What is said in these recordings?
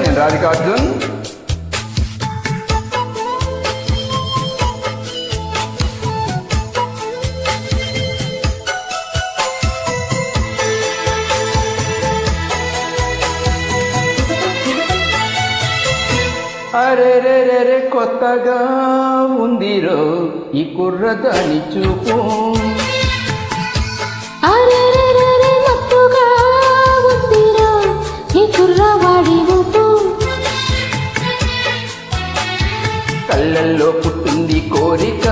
నేను రాధికార్జున్. అరే రే రే రే కొత్తగా ఉందిరో ఈ కుర్రదాని చూపు. కళ్ళల్లో పుట్టింది కోరిక.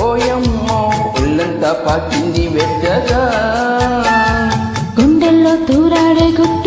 ఓయమ్మో ఒళ్ళంతా పాకింది వెచ్చగా. గుండెల్లో తూరాడే గుట్టుగా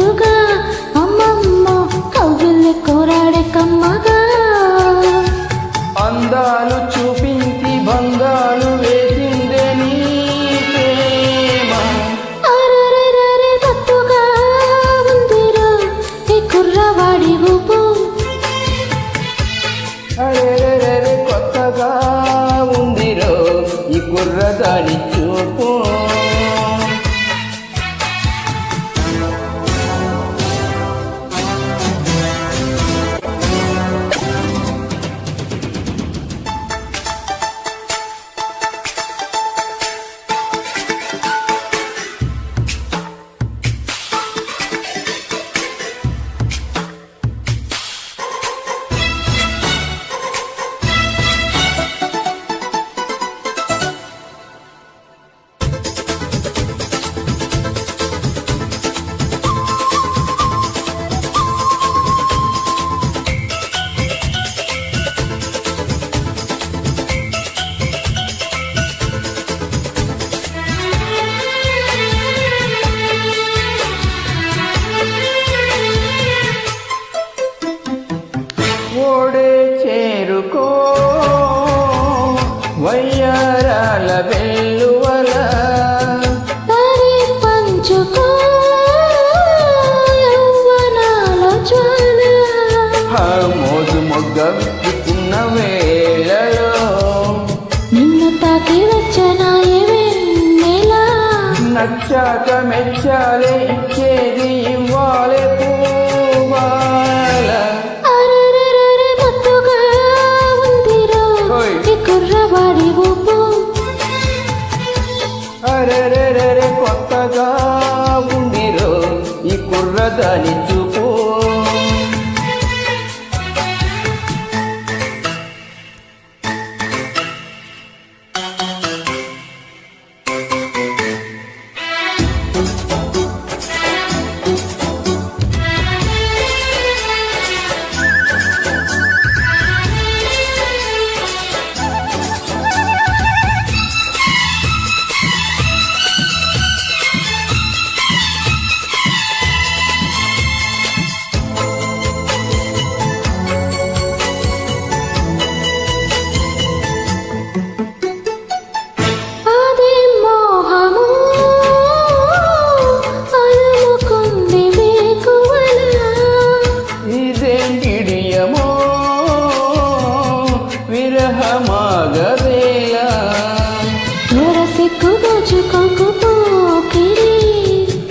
విప్పుకున్న వేళలో నిన్ను తాకి వెన్నెలా నచ్చాక మెచ్చాలే ఇచ్చేది ఇవ్వాలి పూవాల కుర్రవాడి ఊపు. అరే కొత్తగా ఉందిరో ఈ కుర్రదాని చూపు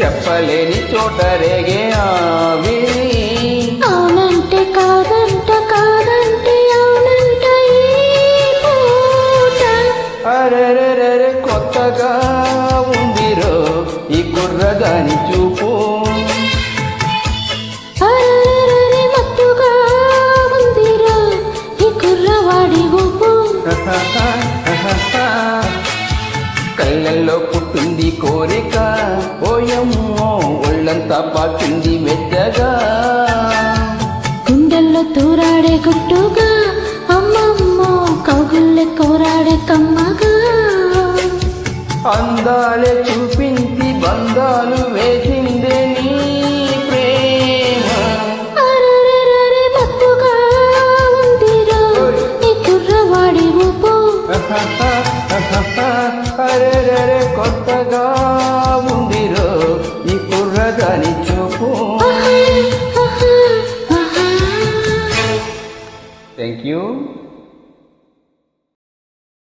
చెప్పలేని చోట రేగే ఆవిరి. అవునంటే కాదంట కాదంటే అవునంట కొత్తగా ఉందిరో ఈ కుర్రదాని చూపు. కళ్ళల్లో పుట్టింది కోరిక. ఓయమ్మో ఒళ్ళంతా పాకింది వెచ్చగా గుండెల్లో తూరాడే గుట్టుగా అమ్మమ్మో కౌగుల్లె కోరాడే కమ్మగా. అందాలే చూపించి బంధాలు వేసిందే అరెరెరె కొత్తగా ఉందిరో ఈ కుర్రదాని చూపు. Thank you